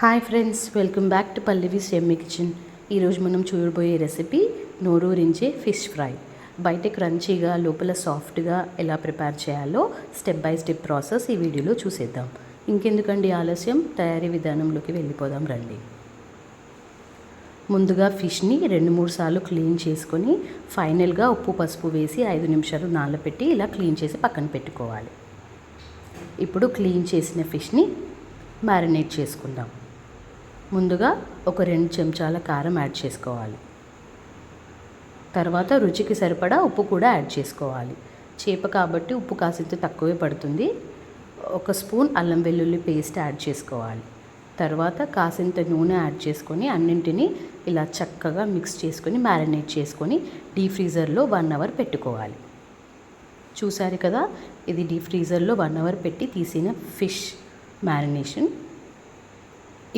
Hi friends welcome back to Pallavi Semmi kitchen. ఈరోజు మనం చూడబోయే రెసిపీ నోరూరించే ఫిష్ ఫ్రై. బయట క్రంచీగా లోపల సాఫ్ట్గా ఎలా ప్రిపేర్ చేయాలో స్టెప్ బై స్టెప్ ప్రాసెస్ ఈ వీడియోలో చూసేద్దాం. ఇంకెందుకండి ఆలస్యం? తయారీ విధానంలోకి వెళ్ళిపోదాం రండి. ముందుగా ఫిష్ని రెండు మూడు సార్లు క్లీన్ చేసుకొని ఫైనల్గా ఉప్పు పసుపు వేసి ఐదు నిమిషాలు నానబెట్టి ఇలా క్లీన్ చేసి పక్కన పెట్టుకోవాలి. ఇప్పుడు క్లీన్ చేసిన ఫిష్ని మ్యారినేట్ చేసుకుందాం. ముందుగా ఒక రెండు చెంచాల కారం యాడ్ చేసుకోవాలి. తర్వాత రుచికి సరిపడా ఉప్పు కూడా యాడ్ చేసుకోవాలి. చేప కాబట్టి ఉప్పు కాసింత తక్కువే పడుతుంది. ఒక స్పూన్ అల్లం వెల్లుల్లి పేస్ట్ యాడ్ చేసుకోవాలి. తర్వాత కాసింత నూనె యాడ్ చేసుకొని అన్నింటినీ ఇలా చక్కగా మిక్స్ చేసుకొని మ్యారినేట్ చేసుకొని డీ ఫ్రీజర్లో వన్ అవర్ పెట్టుకోవాలి. చూసారు కదా ఇది డీ ఫ్రీజర్లో వన్ అవర్ పెట్టి తీసిన ఫిష్ మ్యారినేషన్.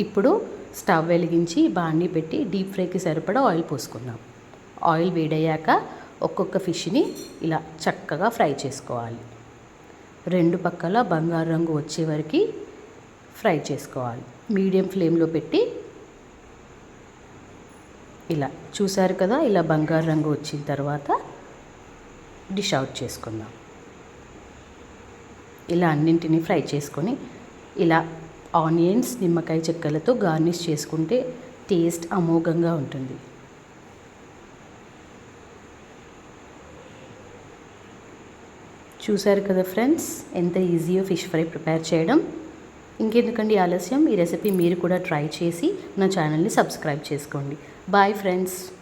ఇప్పుడు స్టవ్ వెలిగించి బాండి పెట్టి డీప్ ఫ్రైకి సరిపడా ఆయిల్ పోసుకుందాం. ఆయిల్ వేడయ్యాక ఒక్కొక్క ఫిష్ని ఇలా చక్కగా ఫ్రై చేసుకోవాలి. రెండు పక్కల బంగారు రంగు వచ్చే వరకు ఫ్రై చేసుకోవాలి. మీడియం ఫ్లేమ్లో పెట్టి ఇలా చూసారు కదా ఇలా బంగారు రంగు వచ్చిన తర్వాత డిష్ అవుట్ చేసుకుందాం. ఇలా అన్నింటినీ ఫ్రై చేసుకొని ఇలా ఆనియన్స్ నిమ్మకాయ చెక్కలతో గార్నిష్ చేసుకుంటే టేస్ట్ అమోఘంగా ఉంటుంది. చూసారు కదా ఫ్రెండ్స్ ఎంత ఈజీయో ఫిష్ ఫ్రై ప్రిపేర్ చేయడం. ఇంకెందుకండి ఆలస్యం? ఈ రెసిపీ మీరు కూడా ట్రై చేసి నా ఛానల్ని సబ్స్క్రైబ్ చేసుకోండి. Bye friends.